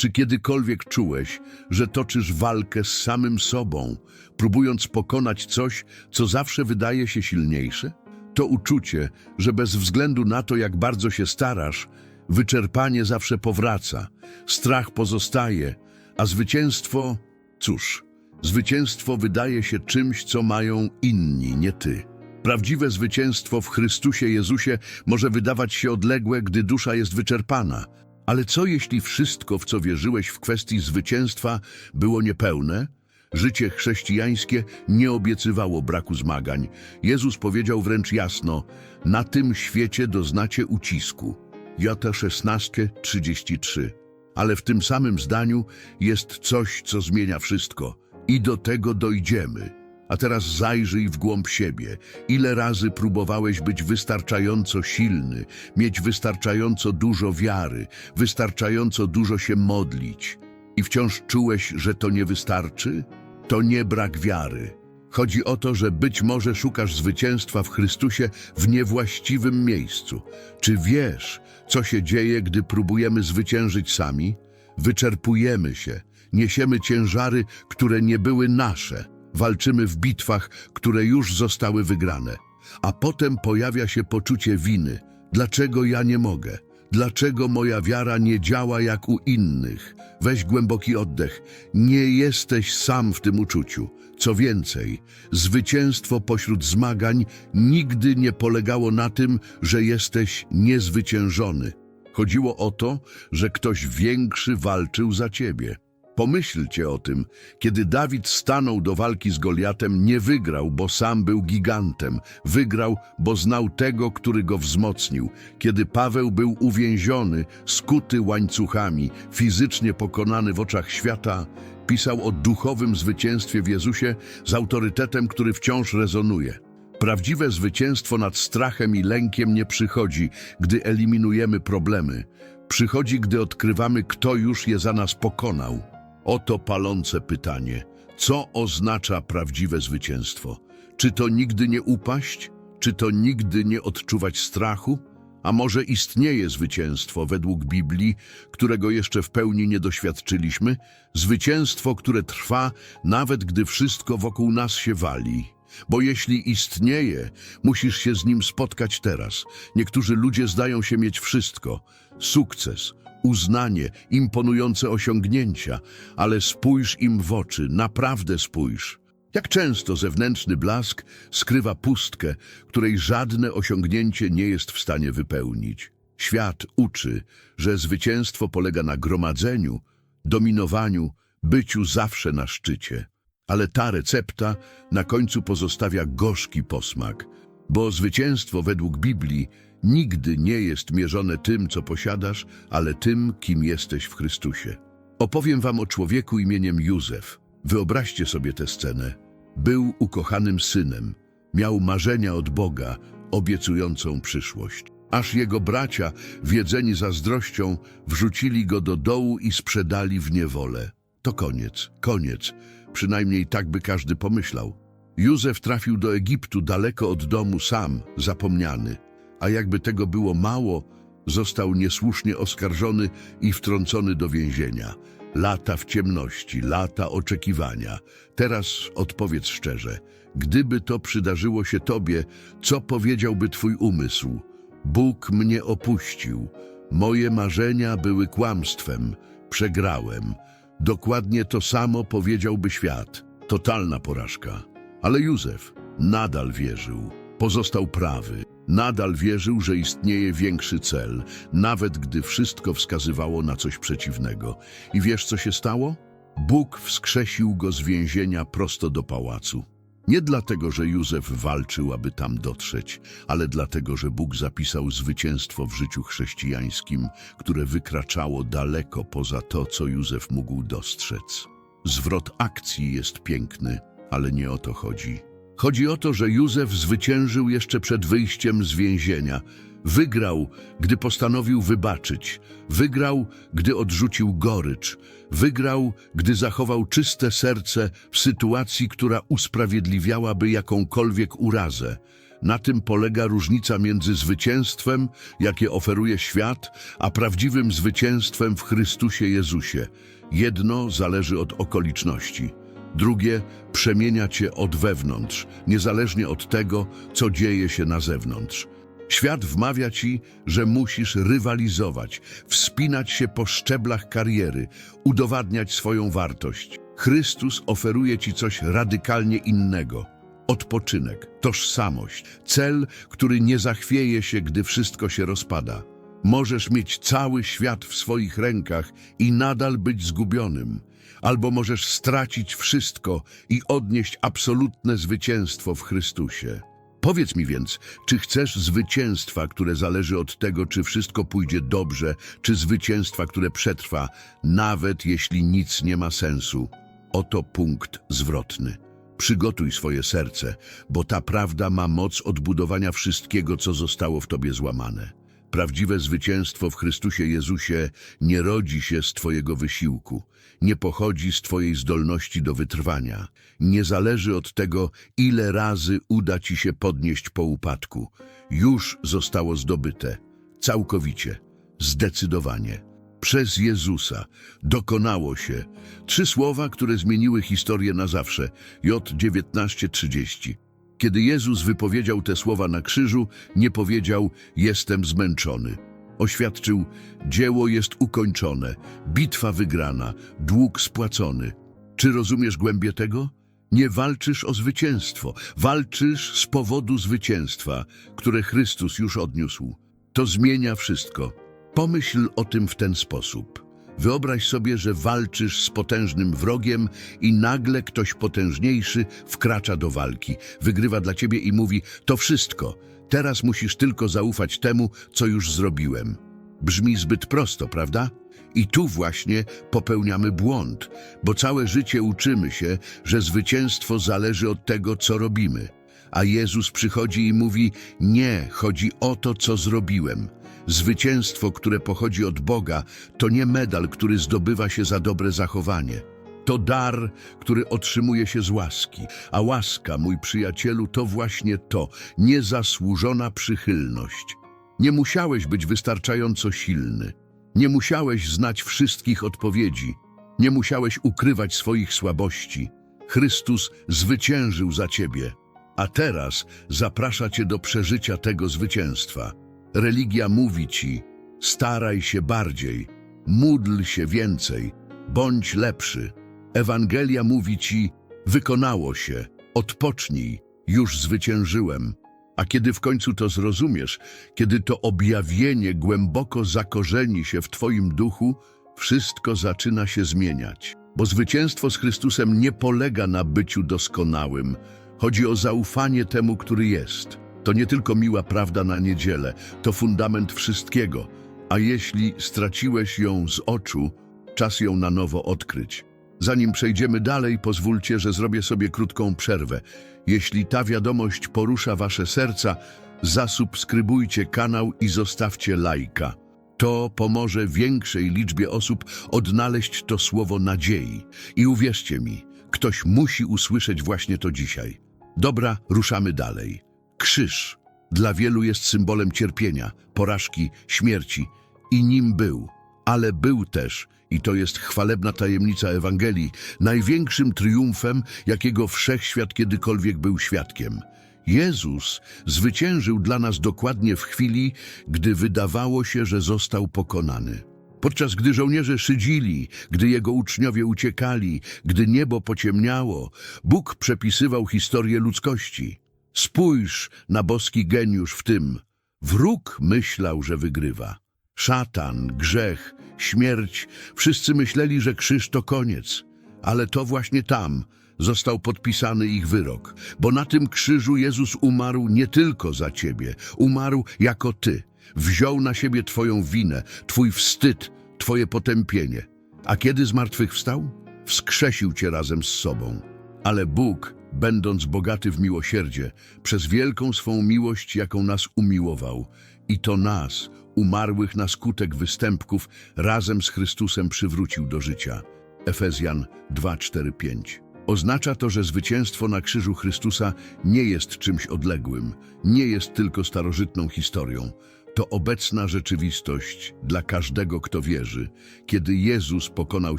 Czy kiedykolwiek czułeś, że toczysz walkę z samym sobą, próbując pokonać coś, co zawsze wydaje się silniejsze? To uczucie, że bez względu na to, jak bardzo się starasz, wyczerpanie zawsze powraca, strach pozostaje, a zwycięstwo, cóż, zwycięstwo wydaje się czymś, co mają inni, nie ty. Prawdziwe zwycięstwo w Chrystusie Jezusie może wydawać się odległe, gdy dusza jest wyczerpana. Ale co jeśli wszystko, w co wierzyłeś w kwestii zwycięstwa, było niepełne? Życie chrześcijańskie nie obiecywało braku zmagań. Jezus powiedział wręcz jasno, na tym świecie doznacie ucisku. Jota 16:33. Ale w tym samym zdaniu jest coś, co zmienia wszystko. I do tego dojdziemy. A teraz zajrzyj w głąb siebie. Ile razy próbowałeś być wystarczająco silny, mieć wystarczająco dużo wiary, wystarczająco dużo się modlić i wciąż czułeś, że to nie wystarczy? To nie brak wiary. Chodzi o to, że być może szukasz zwycięstwa w Chrystusie w niewłaściwym miejscu. Czy wiesz, co się dzieje, gdy próbujemy zwyciężyć sami? Wyczerpujemy się, niesiemy ciężary, które nie były nasze. Walczymy w bitwach, które już zostały wygrane. A potem pojawia się poczucie winy. Dlaczego ja nie mogę? Dlaczego moja wiara nie działa jak u innych? Weź głęboki oddech. Nie jesteś sam w tym uczuciu. Co więcej, zwycięstwo pośród zmagań nigdy nie polegało na tym, że jesteś niezwyciężony. Chodziło o to, że ktoś większy walczył za ciebie. Pomyślcie o tym, kiedy Dawid stanął do walki z Goliatem, nie wygrał, bo sam był gigantem. Wygrał, bo znał tego, który go wzmocnił. Kiedy Paweł był uwięziony, skuty łańcuchami, fizycznie pokonany w oczach świata, pisał o duchowym zwycięstwie w Jezusie z autorytetem, który wciąż rezonuje. Prawdziwe zwycięstwo nad strachem i lękiem nie przychodzi, gdy eliminujemy problemy. Przychodzi, gdy odkrywamy, kto już je za nas pokonał. Oto palące pytanie. Co oznacza prawdziwe zwycięstwo? Czy to nigdy nie upaść? Czy to nigdy nie odczuwać strachu? A może istnieje zwycięstwo według Biblii, którego jeszcze w pełni nie doświadczyliśmy? Zwycięstwo, które trwa nawet gdy wszystko wokół nas się wali. Bo jeśli istnieje, musisz się z nim spotkać teraz. Niektórzy ludzie zdają się mieć wszystko. Sukces, uznanie, imponujące osiągnięcia, ale spójrz im w oczy, naprawdę spójrz. Jak często zewnętrzny blask skrywa pustkę, której żadne osiągnięcie nie jest w stanie wypełnić. Świat uczy, że zwycięstwo polega na gromadzeniu, dominowaniu, byciu zawsze na szczycie. Ale ta recepta na końcu pozostawia gorzki posmak, bo zwycięstwo według Biblii nigdy nie jest mierzone tym, co posiadasz, ale tym, kim jesteś w Chrystusie. Opowiem wam o człowieku imieniem Józef. Wyobraźcie sobie tę scenę. Był ukochanym synem, miał marzenia od Boga, obiecującą przyszłość. Aż jego bracia, wiedzeni zazdrością, wrzucili go do dołu i sprzedali w niewolę. To koniec, koniec. Przynajmniej tak by każdy pomyślał. Józef trafił do Egiptu daleko od domu sam, zapomniany. A jakby tego było mało, został niesłusznie oskarżony i wtrącony do więzienia. Lata w ciemności, lata oczekiwania. Teraz odpowiedz szczerze, gdyby to przydarzyło się tobie, co powiedziałby twój umysł? Bóg mnie opuścił. Moje marzenia były kłamstwem. Przegrałem. Dokładnie to samo powiedziałby świat. Totalna porażka. Ale Józef nadal wierzył. Pozostał prawy. Nadal wierzył, że istnieje większy cel, nawet gdy wszystko wskazywało na coś przeciwnego. I wiesz, co się stało? Bóg wskrzesił go z więzienia prosto do pałacu. Nie dlatego, że Józef walczył, aby tam dotrzeć, ale dlatego, że Bóg zapisał zwycięstwo w życiu chrześcijańskim, które wykraczało daleko poza to, co Józef mógł dostrzec. Zwrot akcji jest piękny, ale nie o to chodzi. Chodzi o to, że Józef zwyciężył jeszcze przed wyjściem z więzienia. Wygrał, gdy postanowił wybaczyć. Wygrał, gdy odrzucił gorycz. Wygrał, gdy zachował czyste serce w sytuacji, która usprawiedliwiałaby jakąkolwiek urazę. Na tym polega różnica między zwycięstwem, jakie oferuje świat, a prawdziwym zwycięstwem w Chrystusie Jezusie. Jedno zależy od okoliczności, drugie przemienia cię od wewnątrz, niezależnie od tego, co dzieje się na zewnątrz. Świat wmawia ci, że musisz rywalizować, wspinać się po szczeblach kariery, udowadniać swoją wartość. Chrystus oferuje ci coś radykalnie innego. Odpoczynek, tożsamość, cel, który nie zachwieje się, gdy wszystko się rozpada. Możesz mieć cały świat w swoich rękach i nadal być zgubionym, albo możesz stracić wszystko i odnieść absolutne zwycięstwo w Chrystusie. Powiedz mi więc, czy chcesz zwycięstwa, które zależy od tego, czy wszystko pójdzie dobrze, czy zwycięstwa, które przetrwa, nawet jeśli nic nie ma sensu? Oto punkt zwrotny. Przygotuj swoje serce, bo ta prawda ma moc odbudowania wszystkiego, co zostało w tobie złamane. Prawdziwe zwycięstwo w Chrystusie Jezusie nie rodzi się z Twojego wysiłku, nie pochodzi z Twojej zdolności do wytrwania, nie zależy od tego, ile razy uda Ci się podnieść po upadku. Już zostało zdobyte, całkowicie, zdecydowanie. Przez Jezusa dokonało się. Trzy słowa, które zmieniły historię na zawsze. J 1930. Kiedy Jezus wypowiedział te słowa na krzyżu, nie powiedział: Jestem zmęczony. Oświadczył: Dzieło jest ukończone, bitwa wygrana, dług spłacony. Czy rozumiesz głębię tego? Nie walczysz o zwycięstwo, walczysz z powodu zwycięstwa, które Chrystus już odniósł. To zmienia wszystko. Pomyśl o tym w ten sposób. Wyobraź sobie, że walczysz z potężnym wrogiem i nagle ktoś potężniejszy wkracza do walki, wygrywa dla ciebie i mówi: To wszystko, teraz musisz tylko zaufać temu, co już zrobiłem. Brzmi zbyt prosto, prawda? I tu właśnie popełniamy błąd, bo całe życie uczymy się, że zwycięstwo zależy od tego, co robimy. A Jezus przychodzi i mówi: Nie, chodzi o to, co zrobiłem. Zwycięstwo, które pochodzi od Boga, to nie medal, który zdobywa się za dobre zachowanie. To dar, który otrzymuje się z łaski, a łaska, mój przyjacielu, to właśnie to, niezasłużona przychylność. Nie musiałeś być wystarczająco silny, nie musiałeś znać wszystkich odpowiedzi, nie musiałeś ukrywać swoich słabości. Chrystus zwyciężył za ciebie, a teraz zaprasza cię do przeżycia tego zwycięstwa. Religia mówi ci, staraj się bardziej, módl się więcej, bądź lepszy. Ewangelia mówi ci, wykonało się, odpocznij, już zwyciężyłem. A kiedy w końcu to zrozumiesz, kiedy to objawienie głęboko zakorzeni się w Twoim duchu, wszystko zaczyna się zmieniać. Bo zwycięstwo z Chrystusem nie polega na byciu doskonałym. Chodzi o zaufanie temu, który jest. To nie tylko miła prawda na niedzielę, to fundament wszystkiego. A jeśli straciłeś ją z oczu, czas ją na nowo odkryć. Zanim przejdziemy dalej, pozwólcie, że zrobię sobie krótką przerwę. Jeśli ta wiadomość porusza wasze serca, zasubskrybujcie kanał i zostawcie lajka. To pomoże większej liczbie osób odnaleźć to słowo nadziei. I uwierzcie mi, ktoś musi usłyszeć właśnie to dzisiaj. Dobra, ruszamy dalej. Krzyż dla wielu jest symbolem cierpienia, porażki, śmierci i nim był, ale był też, i to jest chwalebna tajemnica Ewangelii, największym triumfem, jakiego wszechświat kiedykolwiek był świadkiem. Jezus zwyciężył dla nas dokładnie w chwili, gdy wydawało się, że został pokonany. Podczas gdy żołnierze szydzili, gdy jego uczniowie uciekali, gdy niebo pociemniało, Bóg przepisywał historię ludzkości. Spójrz na boski geniusz w tym. Wróg myślał, że wygrywa. Szatan, grzech, śmierć, wszyscy myśleli, że krzyż to koniec. Ale to właśnie tam został podpisany ich wyrok, bo na tym krzyżu Jezus umarł nie tylko za ciebie, umarł jako ty. Wziął na siebie twoją winę, twój wstyd, twoje potępienie. A kiedy zmartwychwstał? Wskrzesił cię razem z sobą. Ale Bóg będąc bogaty w miłosierdzie, przez wielką swą miłość, jaką nas umiłował, i to nas, umarłych na skutek występków, razem z Chrystusem przywrócił do życia. Efezjan 2:4-5. Oznacza to, że zwycięstwo na krzyżu Chrystusa nie jest czymś odległym, nie jest tylko starożytną historią. To obecna rzeczywistość dla każdego, kto wierzy. Kiedy Jezus pokonał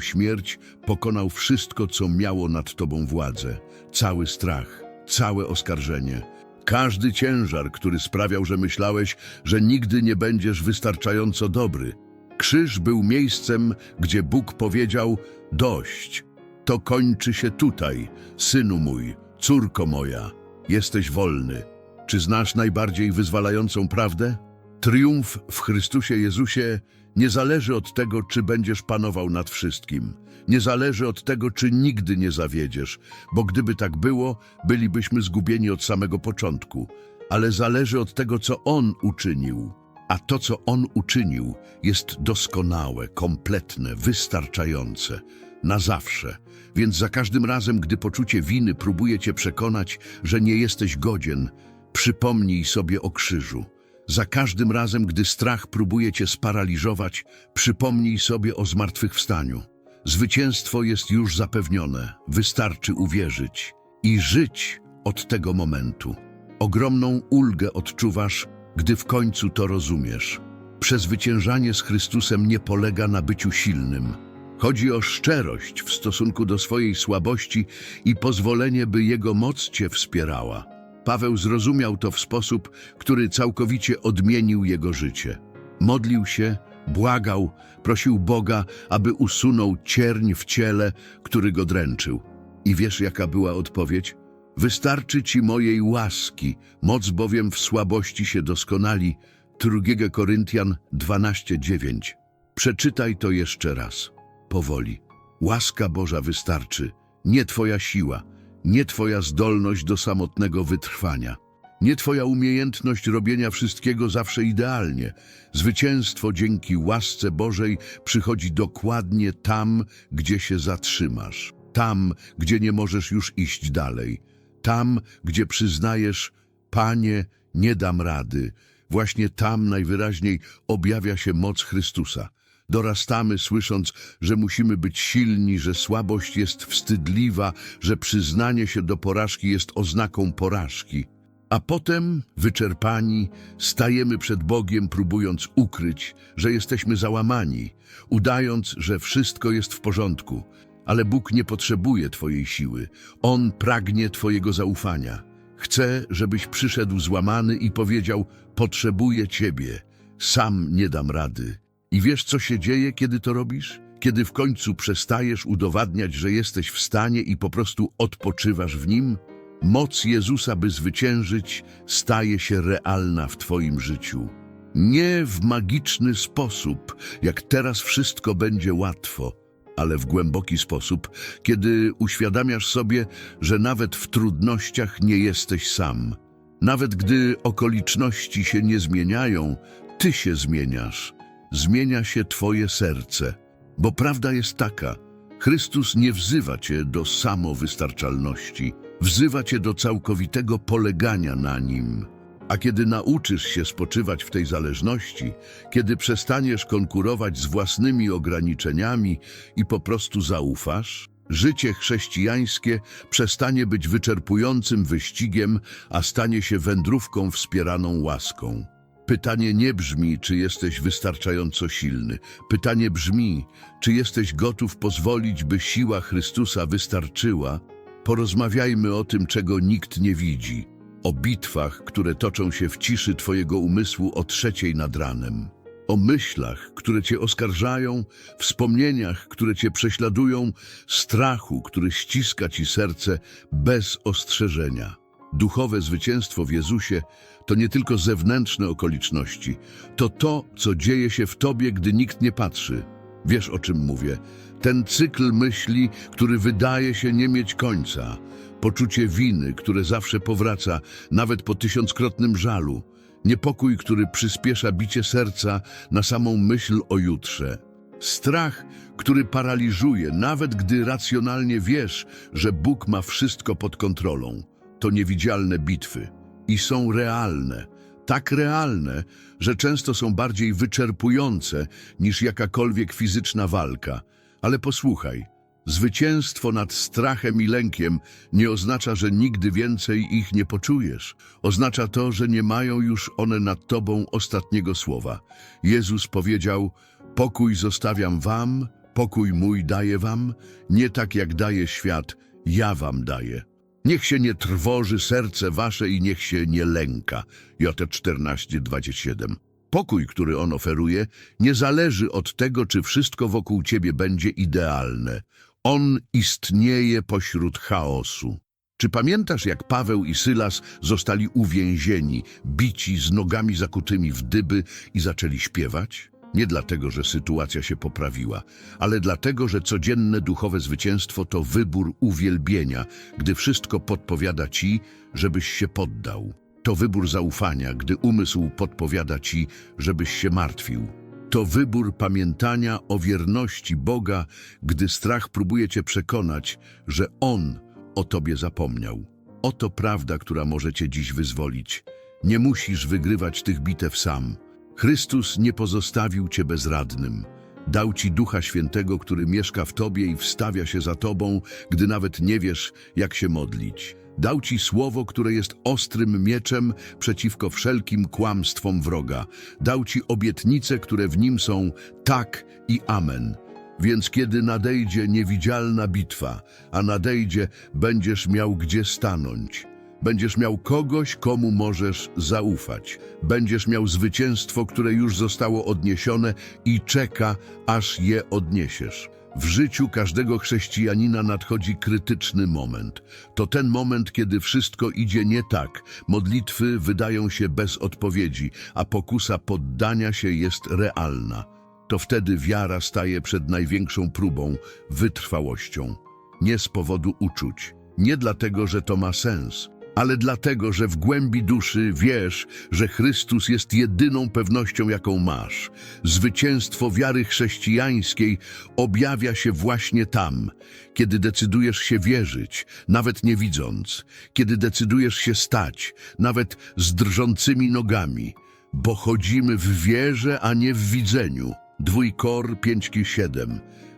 śmierć, pokonał wszystko, co miało nad tobą władzę. Cały strach, całe oskarżenie. Każdy ciężar, który sprawiał, że myślałeś, że nigdy nie będziesz wystarczająco dobry. Krzyż był miejscem, gdzie Bóg powiedział: Dość. To kończy się tutaj, synu mój, córko moja. Jesteś wolny. Czy znasz najbardziej wyzwalającą prawdę? Triumf w Chrystusie Jezusie nie zależy od tego, czy będziesz panował nad wszystkim. Nie zależy od tego, czy nigdy nie zawiedziesz, bo gdyby tak było, bylibyśmy zgubieni od samego początku. Ale zależy od tego, co On uczynił. A to, co On uczynił, jest doskonałe, kompletne, wystarczające. Na zawsze. Więc za każdym razem, gdy poczucie winy próbuje cię przekonać, że nie jesteś godzien, przypomnij sobie o krzyżu. Za każdym razem, gdy strach próbuje cię sparaliżować, przypomnij sobie o zmartwychwstaniu. Zwycięstwo jest już zapewnione, wystarczy uwierzyć i żyć od tego momentu. Ogromną ulgę odczuwasz, gdy w końcu to rozumiesz. Przezwyciężanie z Chrystusem nie polega na byciu silnym. Chodzi o szczerość w stosunku do swojej słabości i pozwolenie, by Jego moc cię wspierała. Paweł zrozumiał to w sposób, który całkowicie odmienił jego życie. Modlił się, błagał, prosił Boga, aby usunął cierń w ciele, który go dręczył. I wiesz, jaka była odpowiedź? Wystarczy ci mojej łaski, moc bowiem w słabości się doskonali. 2 Koryntian 12:9. Przeczytaj to jeszcze raz, powoli. Łaska Boża wystarczy, nie twoja siła, nie twoja zdolność do samotnego wytrwania, nie twoja umiejętność robienia wszystkiego zawsze idealnie. Zwycięstwo dzięki łasce Bożej przychodzi dokładnie tam, gdzie się zatrzymasz, tam, gdzie nie możesz już iść dalej, tam, gdzie przyznajesz, Panie, nie dam rady. Właśnie tam najwyraźniej objawia się moc Chrystusa. Dorastamy słysząc, że musimy być silni, że słabość jest wstydliwa, że przyznanie się do porażki jest oznaką porażki. A potem, wyczerpani, stajemy przed Bogiem, próbując ukryć, że jesteśmy załamani, udając, że wszystko jest w porządku. Ale Bóg nie potrzebuje Twojej siły. On pragnie Twojego zaufania. Chce, żebyś przyszedł złamany i powiedział: Potrzebuję Ciebie, sam nie dam rady. I wiesz, co się dzieje, kiedy to robisz? Kiedy w końcu przestajesz udowadniać, że jesteś w stanie i po prostu odpoczywasz w nim? Moc Jezusa, by zwyciężyć, staje się realna w Twoim życiu. Nie w magiczny sposób, jak teraz wszystko będzie łatwo, ale w głęboki sposób, kiedy uświadamiasz sobie, że nawet w trudnościach nie jesteś sam. Nawet gdy okoliczności się nie zmieniają, Ty się zmieniasz. Zmienia się Twoje serce. Bo prawda jest taka, Chrystus nie wzywa Cię do samowystarczalności, wzywa Cię do całkowitego polegania na Nim. A kiedy nauczysz się spoczywać w tej zależności, kiedy przestaniesz konkurować z własnymi ograniczeniami i po prostu zaufasz, życie chrześcijańskie przestanie być wyczerpującym wyścigiem, a stanie się wędrówką wspieraną łaską. Pytanie nie brzmi, czy jesteś wystarczająco silny. Pytanie brzmi, czy jesteś gotów pozwolić, by siła Chrystusa wystarczyła? Porozmawiajmy o tym, czego nikt nie widzi. O bitwach, które toczą się w ciszy Twojego umysłu o trzeciej nad ranem. O myślach, które Cię oskarżają, wspomnieniach, które Cię prześladują, strachu, który ściska Ci serce bez ostrzeżenia. Duchowe zwycięstwo w Jezusie to nie tylko zewnętrzne okoliczności, to to, co dzieje się w Tobie, gdy nikt nie patrzy. Wiesz, o czym mówię. Ten cykl myśli, który wydaje się nie mieć końca. Poczucie winy, które zawsze powraca, nawet po tysiąckrotnym żalu. Niepokój, który przyspiesza bicie serca na samą myśl o jutrze. Strach, który paraliżuje, nawet gdy racjonalnie wiesz, że Bóg ma wszystko pod kontrolą. To niewidzialne bitwy i są realne. Tak realne, że często są bardziej wyczerpujące niż jakakolwiek fizyczna walka. Ale posłuchaj, Zwycięstwo nad strachem i lękiem nie oznacza, że nigdy więcej ich nie poczujesz. Oznacza to, że nie mają już one nad tobą ostatniego słowa. Jezus powiedział: Pokój zostawiam wam, pokój mój daję wam, nie tak jak daje świat, ja wam daję. Niech się nie trwoży serce wasze i niech się nie lęka. J 14:27. Pokój, który on oferuje, nie zależy od tego, czy wszystko wokół ciebie będzie idealne. On istnieje pośród chaosu. Czy pamiętasz, jak Paweł i Sylas zostali uwięzieni, bici z nogami zakutymi w dyby i zaczęli śpiewać? Nie dlatego, że sytuacja się poprawiła, ale dlatego, że codzienne duchowe zwycięstwo to wybór uwielbienia, gdy wszystko podpowiada ci, żebyś się poddał. To wybór zaufania, gdy umysł podpowiada ci, żebyś się martwił. To wybór pamiętania o wierności Boga, gdy strach próbuje cię przekonać, że On o tobie zapomniał. Oto prawda, która może cię dziś wyzwolić. Nie musisz wygrywać tych bitew sam. Chrystus nie pozostawił cię bezradnym. Dał ci Ducha Świętego, który mieszka w tobie i wstawia się za tobą, gdy nawet nie wiesz, jak się modlić. Dał ci słowo, które jest ostrym mieczem przeciwko wszelkim kłamstwom wroga. Dał ci obietnice, które w nim są tak i amen. Więc kiedy nadejdzie niewidzialna bitwa, a nadejdzie, będziesz miał gdzie stanąć. Będziesz miał kogoś, komu możesz zaufać. Będziesz miał zwycięstwo, które już zostało odniesione i czeka, aż je odniesiesz. W życiu każdego chrześcijanina nadchodzi krytyczny moment. To ten moment, kiedy wszystko idzie nie tak, modlitwy wydają się bez odpowiedzi, a pokusa poddania się jest realna. To wtedy wiara staje przed największą próbą, wytrwałością. Nie z powodu uczuć, nie dlatego, że to ma sens, ale dlatego, że w głębi duszy wiesz, że Chrystus jest jedyną pewnością, jaką masz. Zwycięstwo wiary chrześcijańskiej objawia się właśnie tam, kiedy decydujesz się wierzyć, nawet nie widząc, kiedy decydujesz się stać, nawet z drżącymi nogami, bo chodzimy w wierze, a nie w widzeniu. Dwójkor 5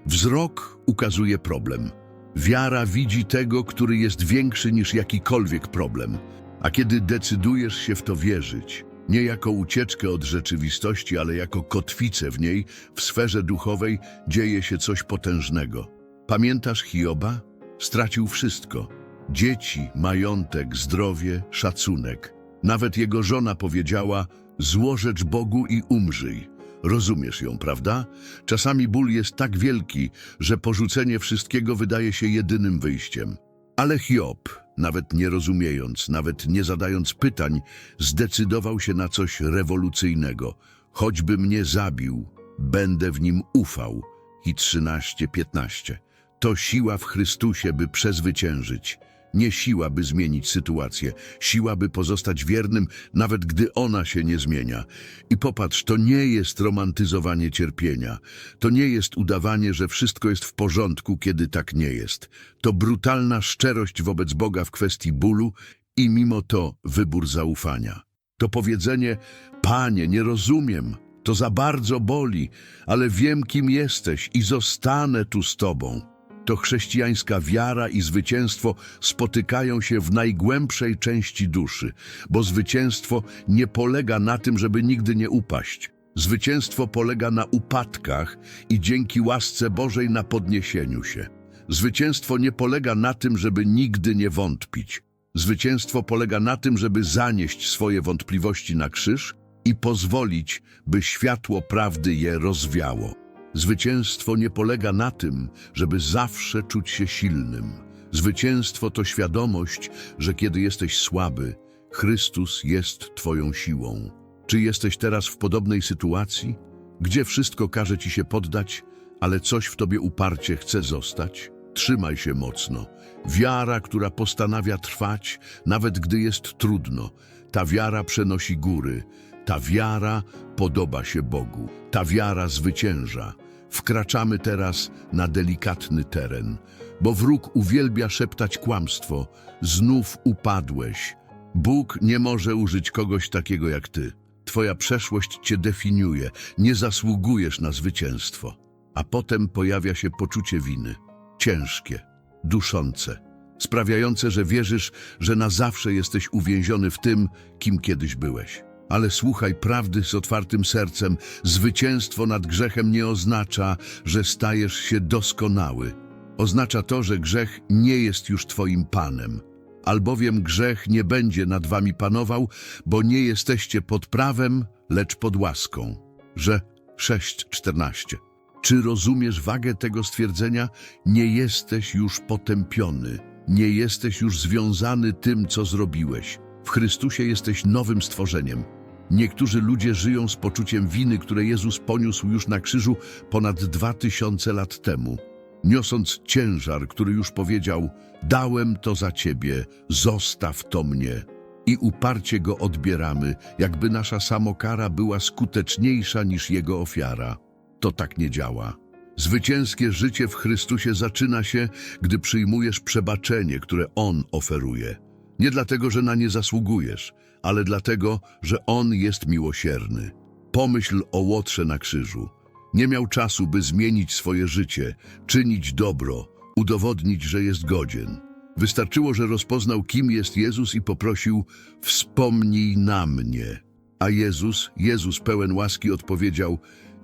Wzrok ukazuje problem. Wiara widzi tego, który jest większy niż jakikolwiek problem. A kiedy decydujesz się w to wierzyć, nie jako ucieczkę od rzeczywistości, ale jako kotwicę w niej, w sferze duchowej, dzieje się coś potężnego. Pamiętasz Hioba? Stracił wszystko. Dzieci, majątek, zdrowie, szacunek. Nawet jego żona powiedziała, złożecz Bogu i umrzyj. Rozumiesz ją, prawda? Czasami ból jest tak wielki, że porzucenie wszystkiego wydaje się jedynym wyjściem. Ale Hiob, nawet nie rozumiejąc, nawet nie zadając pytań, zdecydował się na coś rewolucyjnego. Choćby mnie zabił, będę w nim ufał. I 13-15. To siła w Chrystusie, by przezwyciężyć. Nie siła, by zmienić sytuację, siła, by pozostać wiernym, nawet gdy ona się nie zmienia. I popatrz, to nie jest romantyzowanie cierpienia. To nie jest udawanie, że wszystko jest w porządku, kiedy tak nie jest. To brutalna szczerość wobec Boga w kwestii bólu i mimo to wybór zaufania. To powiedzenie, Panie, nie rozumiem, to za bardzo boli, ale wiem, kim jesteś i zostanę tu z Tobą. To chrześcijańska wiara i zwycięstwo spotykają się w najgłębszej części duszy, bo zwycięstwo nie polega na tym, żeby nigdy nie upaść. Zwycięstwo polega na upadkach i dzięki łasce Bożej na podniesieniu się. Zwycięstwo nie polega na tym, żeby nigdy nie wątpić. Zwycięstwo polega na tym, żeby zanieść swoje wątpliwości na krzyż i pozwolić, by światło prawdy je rozwiało. Zwycięstwo nie polega na tym, żeby zawsze czuć się silnym. Zwycięstwo to świadomość, że kiedy jesteś słaby, Chrystus jest Twoją siłą. Czy jesteś teraz w podobnej sytuacji, gdzie wszystko każe Ci się poddać, ale coś w Tobie uparcie chce zostać? Trzymaj się mocno. Wiara, która postanawia trwać, nawet gdy jest trudno, ta wiara przenosi góry, ta wiara podoba się Bogu, ta wiara zwycięża. Wkraczamy teraz na delikatny teren, bo wróg uwielbia szeptać kłamstwo. Znów upadłeś. Bóg nie może użyć kogoś takiego jak ty. Twoja przeszłość cię definiuje, nie zasługujesz na zwycięstwo. A potem pojawia się poczucie winy. ciężkie, duszące, sprawiające, że wierzysz, że na zawsze jesteś uwięziony w tym, kim kiedyś byłeś. Ale słuchaj prawdy z otwartym sercem. Zwycięstwo nad grzechem nie oznacza, że stajesz się doskonały. Oznacza to, że grzech nie jest już twoim panem. Albowiem grzech nie będzie nad wami panował, bo nie jesteście pod prawem, lecz pod łaską. Że 6.14. Czy rozumiesz wagę tego stwierdzenia? Nie jesteś już potępiony. Nie jesteś już związany tym, co zrobiłeś. W Chrystusie jesteś nowym stworzeniem. Niektórzy ludzie żyją z poczuciem winy, które Jezus poniósł już na krzyżu ponad dwa tysiące lat temu. Niosąc ciężar, który już powiedział, dałem to za ciebie, zostaw to mnie. I uparcie go odbieramy, jakby nasza samokara była skuteczniejsza niż jego ofiara. To tak nie działa. Zwycięskie życie w Chrystusie zaczyna się, gdy przyjmujesz przebaczenie, które On oferuje. Nie dlatego, że na nie zasługujesz, ale dlatego, że On jest miłosierny. Pomyśl o Łotrze na krzyżu. Nie miał czasu, by zmienić swoje życie, czynić dobro, udowodnić, że jest godzien. Wystarczyło, że rozpoznał, kim jest Jezus i poprosił, wspomnij na mnie. A Jezus, Jezus pełen łaski odpowiedział,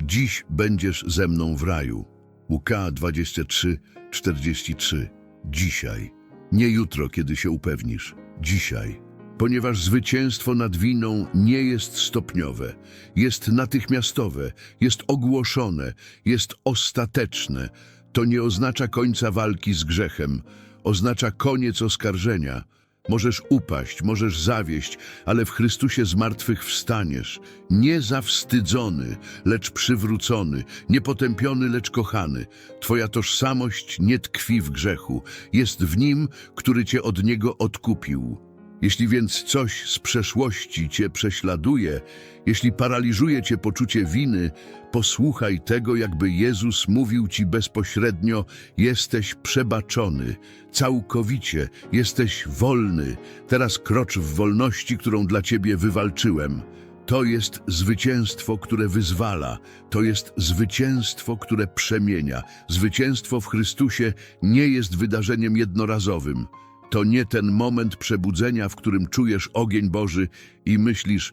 dziś będziesz ze mną w raju. Łuka 23, 43. Dzisiaj. Nie jutro, kiedy się upewnisz. Dzisiaj. Ponieważ zwycięstwo nad winą nie jest stopniowe, jest natychmiastowe, jest ogłoszone, jest ostateczne, to nie oznacza końca walki z grzechem, oznacza koniec oskarżenia. Możesz upaść, możesz zawieść, ale w Chrystusie zmartwychwstaniesz, nie zawstydzony, lecz przywrócony, nie potępiony, lecz kochany. Twoja tożsamość nie tkwi w grzechu, jest w Nim, który Cię od Niego odkupił. Jeśli więc coś z przeszłości Cię prześladuje, jeśli paraliżuje Cię poczucie winy, posłuchaj tego, jakby Jezus mówił Ci bezpośrednio, jesteś przebaczony, całkowicie, jesteś wolny, teraz krocz w wolności, którą dla Ciebie wywalczyłem. To jest zwycięstwo, które wyzwala, to jest zwycięstwo, które przemienia. Zwycięstwo w Chrystusie nie jest wydarzeniem jednorazowym. To nie ten moment przebudzenia, w którym czujesz ogień Boży i myślisz,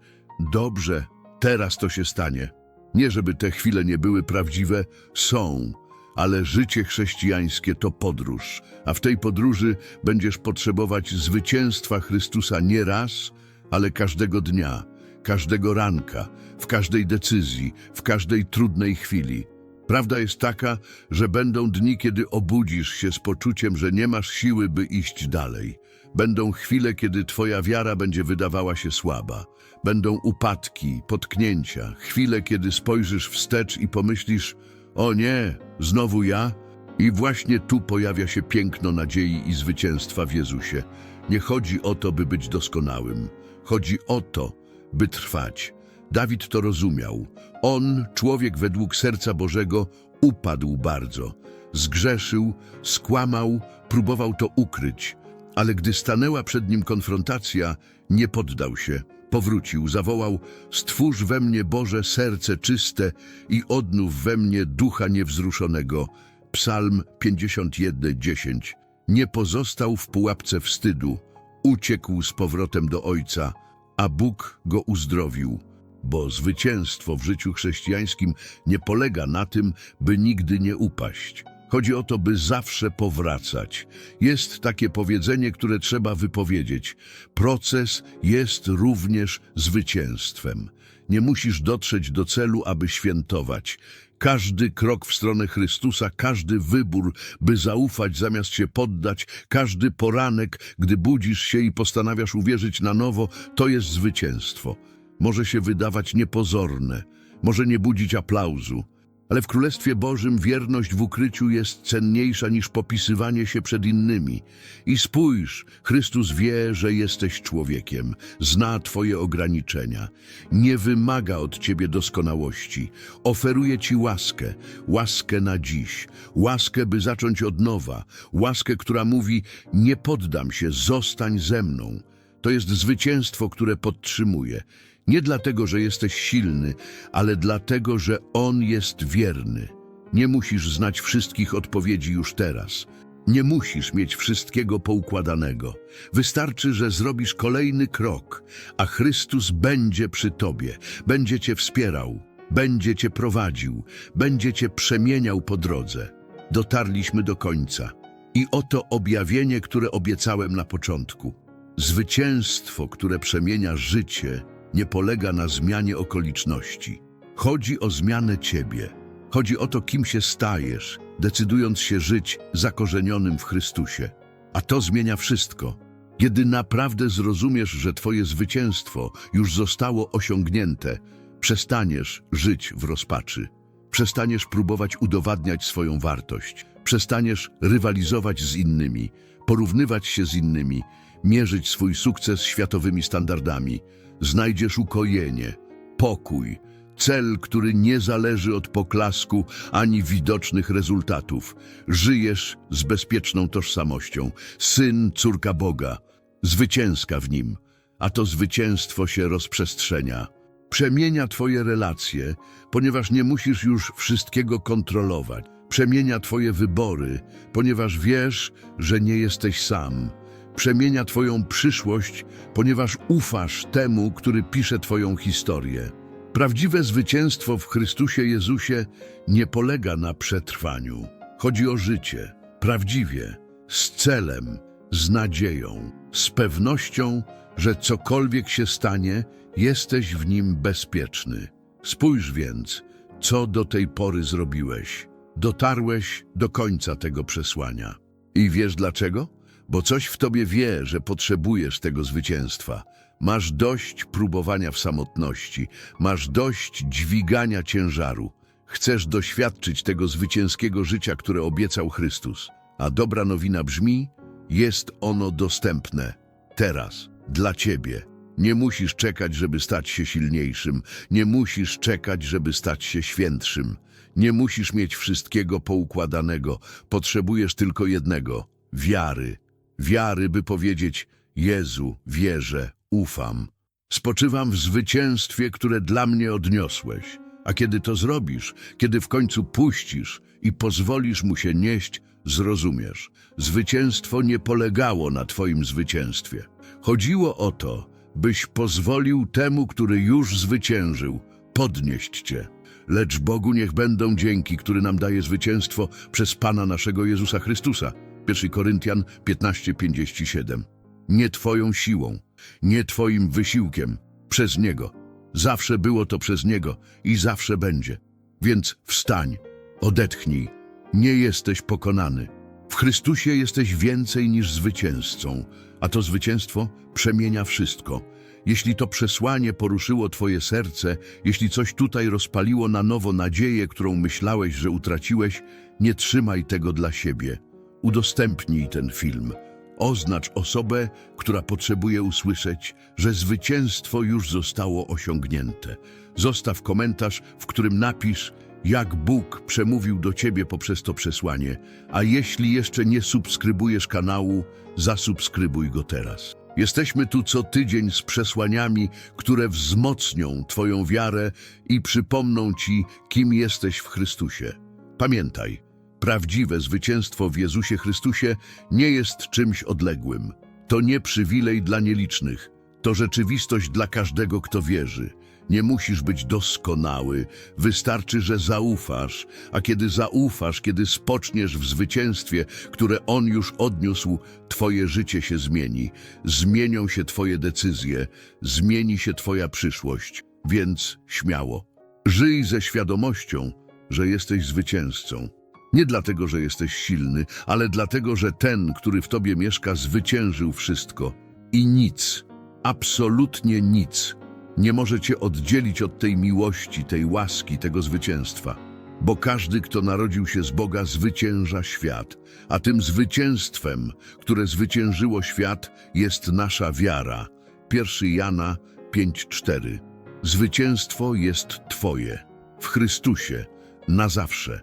dobrze, teraz to się stanie. Nie żeby te chwile nie były prawdziwe, są, ale życie chrześcijańskie to podróż, a w tej podróży będziesz potrzebować zwycięstwa Chrystusa nie raz, ale każdego dnia, każdego ranka, w każdej decyzji, w każdej trudnej chwili. Prawda jest taka, że będą dni, kiedy obudzisz się z poczuciem, że nie masz siły, by iść dalej. Będą chwile, kiedy twoja wiara będzie wydawała się słaba. Będą upadki, potknięcia, chwile, kiedy spojrzysz wstecz i pomyślisz, o nie, znowu ja? I właśnie tu pojawia się piękno nadziei i zwycięstwa w Jezusie. Nie chodzi o to, by być doskonałym. Chodzi o to, by trwać. Dawid to rozumiał. On, człowiek według serca Bożego, upadł bardzo. Zgrzeszył, skłamał, próbował to ukryć. Ale gdy stanęła przed nim konfrontacja, nie poddał się. Powrócił, zawołał, stwórz we mnie Boże serce czyste i odnów we mnie ducha niewzruszonego. Psalm 51:10. Nie pozostał w pułapce wstydu, uciekł z powrotem do Ojca, a Bóg go uzdrowił. Bo zwycięstwo w życiu chrześcijańskim nie polega na tym, by nigdy nie upaść. Chodzi o to, by zawsze powracać. Jest takie powiedzenie, które trzeba wypowiedzieć. Proces jest również zwycięstwem. Nie musisz dotrzeć do celu, aby świętować. Każdy krok w stronę Chrystusa, każdy wybór, by zaufać zamiast się poddać, każdy poranek, gdy budzisz się i postanawiasz uwierzyć na nowo, to jest zwycięstwo. Może się wydawać niepozorne, może nie budzić aplauzu, ale w Królestwie Bożym wierność w ukryciu jest cenniejsza niż popisywanie się przed innymi. I spójrz, Chrystus wie, że jesteś człowiekiem, zna Twoje ograniczenia, nie wymaga od Ciebie doskonałości, oferuje Ci łaskę, łaskę na dziś, łaskę, by zacząć od nowa, łaskę, która mówi, nie poddam się, zostań ze mną. To jest zwycięstwo, które podtrzymuje. Nie dlatego, że jesteś silny, ale dlatego, że On jest wierny. Nie musisz znać wszystkich odpowiedzi już teraz. Nie musisz mieć wszystkiego poukładanego. Wystarczy, że zrobisz kolejny krok, a Chrystus będzie przy tobie, będzie cię wspierał, będzie cię prowadził, będzie cię przemieniał po drodze. Dotarliśmy do końca. I oto objawienie, które obiecałem na początku. Zwycięstwo, które przemienia życie, nie polega na zmianie okoliczności. Chodzi o zmianę ciebie. Chodzi o to, kim się stajesz, decydując się żyć zakorzenionym w Chrystusie. A to zmienia wszystko. Kiedy naprawdę zrozumiesz, że twoje zwycięstwo już zostało osiągnięte, przestaniesz żyć w rozpaczy. Przestaniesz próbować udowadniać swoją wartość. Przestaniesz rywalizować z innymi, porównywać się z innymi, mierzyć swój sukces światowymi standardami. Znajdziesz ukojenie, pokój, cel, który nie zależy od poklasku ani widocznych rezultatów. Żyjesz z bezpieczną tożsamością, syn, córka Boga, zwycięska w nim, a to zwycięstwo się rozprzestrzenia. Przemienia Twoje relacje, ponieważ nie musisz już wszystkiego kontrolować. Przemienia Twoje wybory, ponieważ wiesz, że nie jesteś sam. Przemienia Twoją przyszłość, ponieważ ufasz temu, który pisze Twoją historię. Prawdziwe zwycięstwo w Chrystusie Jezusie nie polega na przetrwaniu. Chodzi o życie, prawdziwie, z celem, z nadzieją, z pewnością, że cokolwiek się stanie, jesteś w nim bezpieczny. Spójrz więc, co do tej pory zrobiłeś. Dotarłeś do końca tego przesłania. I wiesz dlaczego? Bo coś w tobie wie, że potrzebujesz tego zwycięstwa. Masz dość próbowania w samotności, masz dość dźwigania ciężaru. Chcesz doświadczyć tego zwycięskiego życia, które obiecał Chrystus. A dobra nowina brzmi, jest ono dostępne. Teraz, dla ciebie. Nie musisz czekać, żeby stać się silniejszym. Nie musisz czekać, żeby stać się świętszym. Nie musisz mieć wszystkiego poukładanego. Potrzebujesz tylko jednego wiary. Wiary, by powiedzieć: Jezu, wierzę, ufam. Spoczywam w zwycięstwie, które dla mnie odniosłeś. A kiedy to zrobisz, kiedy w końcu puścisz i pozwolisz mu się nieść, zrozumiesz. Zwycięstwo nie polegało na Twoim zwycięstwie. Chodziło o to, byś pozwolił temu, który już zwyciężył, podnieść Cię. Lecz Bogu niech będą dzięki, który nam daje zwycięstwo przez Pana naszego Jezusa Chrystusa. 1 Koryntian 15:57. Nie Twoją siłą, nie Twoim wysiłkiem, przez Niego. Zawsze było to przez Niego i zawsze będzie. Więc wstań, odetchnij. Nie jesteś pokonany. W Chrystusie jesteś więcej niż zwycięzcą, a to zwycięstwo przemienia wszystko. Jeśli to przesłanie poruszyło Twoje serce, jeśli coś tutaj rozpaliło na nowo nadzieję, którą myślałeś, że utraciłeś, nie trzymaj tego dla siebie. Udostępnij ten film. Oznacz osobę, która potrzebuje usłyszeć, że zwycięstwo już zostało osiągnięte. Zostaw komentarz, w którym napisz, jak Bóg przemówił do Ciebie poprzez to przesłanie, a jeśli jeszcze nie subskrybujesz kanału, zasubskrybuj go teraz. Jesteśmy tu co tydzień z przesłaniami, które wzmocnią Twoją wiarę i przypomną Ci, kim jesteś w Chrystusie. Pamiętaj, prawdziwe zwycięstwo w Jezusie Chrystusie nie jest czymś odległym. To nie przywilej dla nielicznych, to rzeczywistość dla każdego, kto wierzy. Nie musisz być doskonały, wystarczy, że zaufasz, a kiedy zaufasz, kiedy spoczniesz w zwycięstwie, które On już odniósł, Twoje życie się zmieni, zmienią się Twoje decyzje, zmieni się Twoja przyszłość, więc śmiało. Żyj ze świadomością, że jesteś zwycięzcą. Nie dlatego, że jesteś silny, ale dlatego, że ten, który w Tobie mieszka, zwyciężył wszystko i nic, absolutnie nic nie może cię oddzielić od tej miłości, tej łaski, tego zwycięstwa. Bo każdy, kto narodził się z Boga, zwycięża świat, a tym zwycięstwem, które zwyciężyło świat, jest nasza wiara. 1 Jana 5:4. Zwycięstwo jest Twoje w Chrystusie na zawsze.